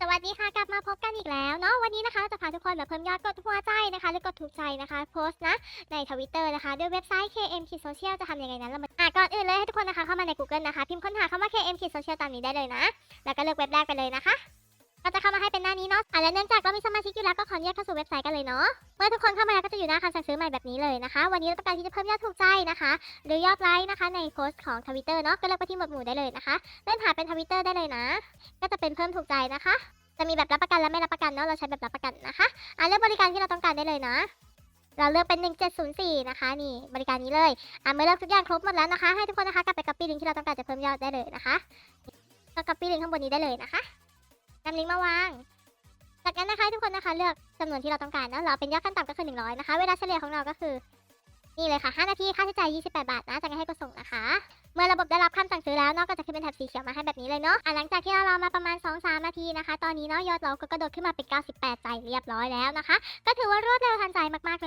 สวัสดีค่ะกลับมาพบกันอีกแล้วเนาะวันนี้นะคะจะพาทุกคนมาเพิ่มยอดกดหัวใจนะคะหรือกดถูกใจนะคะโพสต์นะในทวิตเตอร์นะคะด้วยเว็บไซต์ KM k i d Social จะทำยังไงนั้นเรามาอะก่อนอื่นเลยให้ทุกคนนะคะเข้ามาใน Google นะคะ พิมพ์ค้นหาคำว่า KM k i d Social ตามนี้ได้เลยนะ แล้วก็เลือกเว็บแรกไปเลยนะคะ นหน้านี้นาะอะและเนื่องจากเรามีสมาชิกอยู่แล้วก็ขออนุญาตเข้าสู่เว็บไซต์กันเลยเนาะ เมื่อทุกคนเข้ามาแล้วก็จะอยู่หน้าคำสั่งซื้อใหม่แบบนี้เลยนะคะ วันนี้เราต้องการที่จะเพิ่มยอดถูกใจนะคะ หรือยอดไลค์นะคะในโพสต์ของทวิตเตอร์เนาะ ก็เลือกไปที่หมวดหมู่ได้เลยนะคะ เลื่อนหาเป็นทวิตเตอร์ได้เลยนะ ก็จะเป็นเพิ่มถูกใจนะคะ จะมีแบบรับประกันและไม่รับประกันเนาะ เราใช้แบบรับประกันนะคะอะเลือกบริการที่เราต้องการได้เลยนะเราเลือกเป็น 1704 นะคะ นี่บริการนี้เลยอะเมื่อเลือกทุกอย่างครบหมดแล้วนะคะ ให้ทุกคนนะคะกลับไป copy ลิงก์ที่เราต้องการจะเพิ่มยอดได้เลยนะคะก็ copy ลิงก์ข้างบนนี้ได้เลยนะคะนำลิงก์มาวาง จากนั้นนะคะทุกคนนะคะเลือกจำนวนที่เราต้องการเนาะเราเป็นยอดขั้นต่ำก็คือ 100 นะคะ เวลาเฉลี่ยของเราก็คือ นี่เลยค่ะ 5 นาที ค่าใช้จ่าย 28 บาทนะจากนั้นให้กดส่งนะคะ เมื่อระบบได้รับคำสั่งซื้อแล้วเนาะก็จะขึ้นเป็นแถบสีเขียวมาให้แบบนี้เลยเนาะอะหลังจากที่เรารอมาประมาณ 2-3 นาทีนะคะ ตอนนี้เนาะยอดเราก็กระโดดขึ้นมาเป็น 98 ใจเรียบร้อยแล้วนะคะ ก็ถือว่ารวดเร็วทันใจมากๆเลย